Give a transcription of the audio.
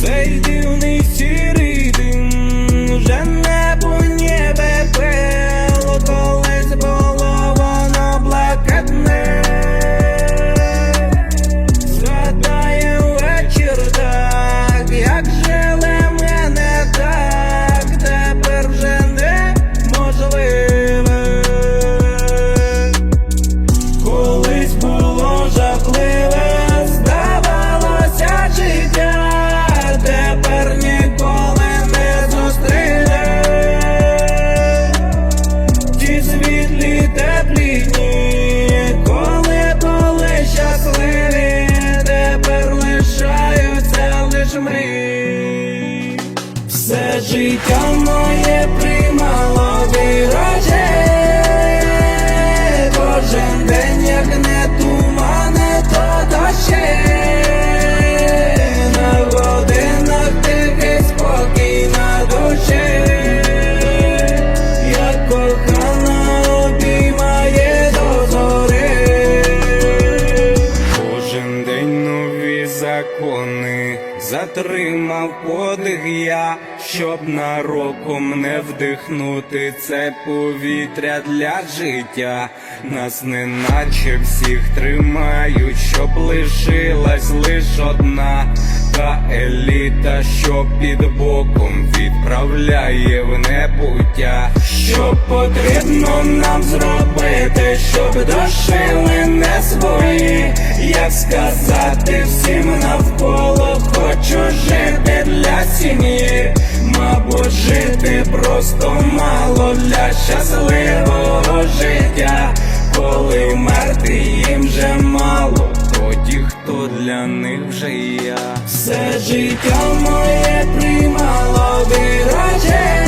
цей дивний сір. життя моє при. Затримав подих я, щоб нароком не вдихнути це повітря для життя. Нас неначе всіх тримають, щоб лишилась лиш одна. Та еліта, що під боком відправляє в небуття. Що потрібно нам зробити, щоб дошили не свої, як сказати всім змінив же я все життя моє приймало вираже.